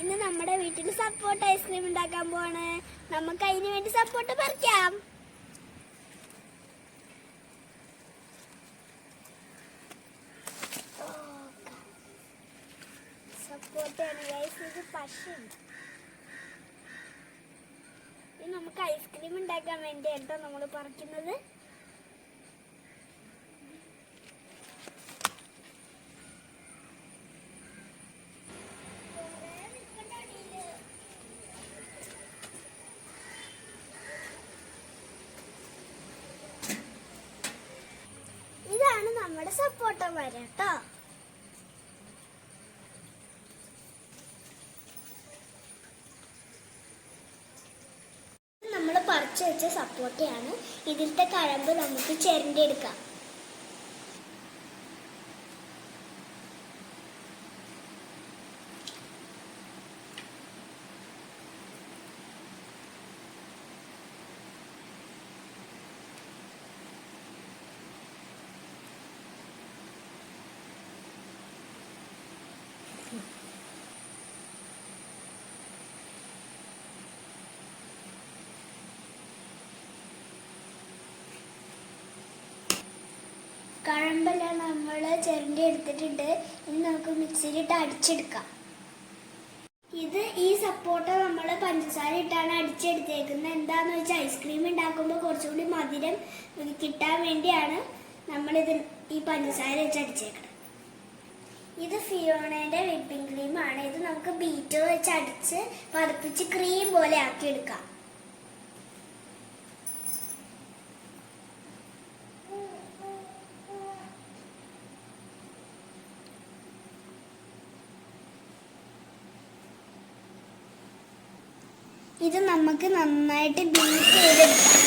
ഇന്ന് നമ്മുടെ വീട്ടിൽ സപ്പോർട്ട് ഐസ്ക്രീം ഉണ്ടാക്കാൻ പോവാണ്. നമുക്ക് അതിന് വേണ്ടി സപ്പോർട്ട് പറിക്കാം. സപ്പോർട്ടാണ് ഇത് നമുക്ക് ഐസ്ക്രീം ഉണ്ടാക്കാൻ വേണ്ടി എന്താ നമ്മൾ പറിക്കുന്നത്. സപ്പോർട്ട കേട്ടോ നമ്മൾ പറിച്ചു വെച്ച സപ്പോർട്ടയാണ് ഇതിലത്തെ കഴമ്പ് നമുക്ക് ചെരണ്ടി എടുക്കാം. കഴമ്പെല്ലാം നമ്മൾ ചിരണ്ടി എടുത്തിട്ടുണ്ട്. ഇനി നമുക്ക് മിക്സിയിലിട്ട് അടിച്ചെടുക്കാം. ഇത് ഈ സപ്പോർട്ട നമ്മൾ പഞ്ചസാര ഇട്ടാണ് അടിച്ചെടുത്തേക്കുന്നത്. എന്താണെന്ന് വെച്ചാൽ ഐസ്ക്രീം ഉണ്ടാക്കുമ്പോൾ കുറച്ചുകൂടി മധുരം കിട്ടാൻ വേണ്ടിയാണ് നമ്മളിത് ഈ പഞ്ചസാര വെച്ച് അടിച്ചേക്കുന്നത് ഇത് ഫിയോണയുടെ വിപ്പിംഗ് ക്രീമാണ്. ഇത് നമുക്ക് ബീറ്റർ വെച്ച് അടിച്ച് പതിപ്പിച്ച് ക്രീം പോലെ ആക്കി ഇത് നമുക്ക് നന്നായിട്ട് ബീറ്റ് ചെയ്തെടുക്കാം.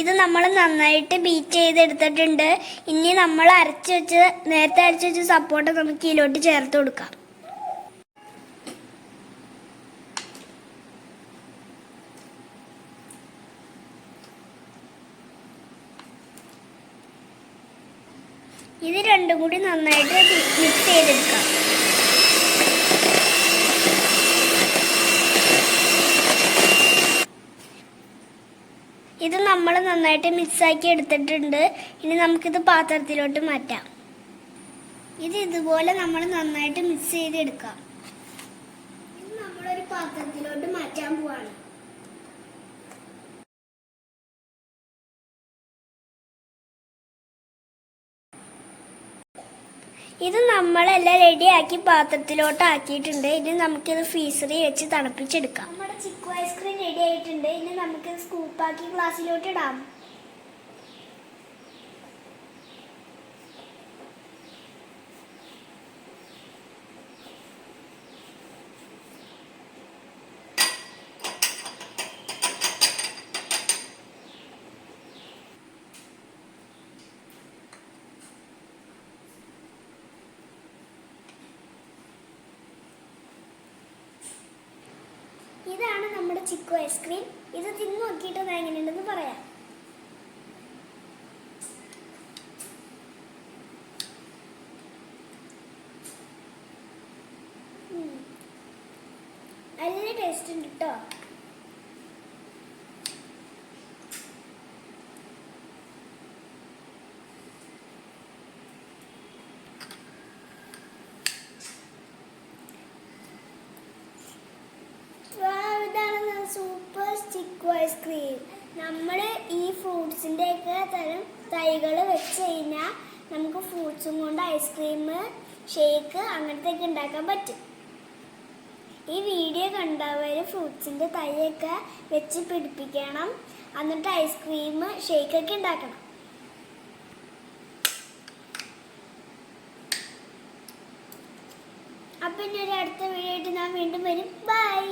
ഇത് നമ്മൾ നന്നായിട്ട് ബീറ്റ് ചെയ്തെടുത്തിട്ടുണ്ട്. ഇനി നമ്മൾ അരച്ച് വെച്ച് നേരത്തെ അരച്ച് വെച്ച സപ്പോർട്ട് നമുക്ക് ഇതിലോട്ട് ചേർത്ത് കൊടുക്കാം. ഇത് രണ്ടും കൂടി നന്നായിട്ട് മിക്സ് ചെയ്തെടുക്കാം. ഇത് നമ്മൾ നന്നായിട്ട് മിക്സാക്കി എടുത്തിട്ടുണ്ട്. ഇനി നമുക്കിത് പാത്രത്തിലോട്ട് മാറ്റാം. ഇത് ഇതുപോലെ നമ്മൾ നന്നായിട്ട് മിക്സ് ചെയ്തെടുക്കാം ഇത് നമ്മളൊരു പാത്രത്തിലോട്ട് മാറ്റാൻ പോവാണ് ഇത് നമ്മളെല്ലാം റെഡിയാക്കി പാത്രത്തിലോട്ട് ആക്കിയിട്ടുണ്ട് ഇനി നമുക്കിത് ഫ്രീസറിൽ വെച്ച് തണുപ്പിച്ചെടുക്കാം. നമ്മുടെ ചിക്കു ഐസ്ക്രീം റെഡി ആയിട്ടുണ്ട്. ഇനി നമുക്കിത് സ്കൂപ്പാക്കി ഗ്ലാസ്സിലോട്ട് ഇടാം. ഇതാണ് നമ്മുടെ ചിക്കു ഐസ്ക്രീം ഇത് തിന്നു നോക്കിയിട്ട് ഞാൻ എങ്ങനെയുണ്ടെന്ന് പറയാം. നല്ല ടേസ്റ്റ് ഉണ്ട് കേട്ടോ ചിക്കു ഐസ്ക്രീം നമ്മൾ ഈ ഫ്രൂട്ട്സിന്റെ ഒക്കെ തരം തൈകൾ വെച്ച് കഴിഞ്ഞാൽ നമുക്ക് ഫ്രൂട്ട്സും കൊണ്ട് ഐസ്ക്രീം ഷേക്ക് അങ്ങനത്തെ ഒക്കെ ഉണ്ടാക്കാൻ പറ്റും. ഈ വീഡിയോ കണ്ടവർ ഫ്രൂട്ട്സിന്റെ തൈയൊക്കെ വെച്ച് പിടിപ്പിക്കണം. എന്നിട്ട് ഐസ്ക്രീം ഷേക്കൊക്കെ ഉണ്ടാക്കണം. അപ്പം ഇനി ഒരു അടുത്ത വീഡിയോ ആയിട്ട് ഞാൻ വീണ്ടും വരും. ബൈ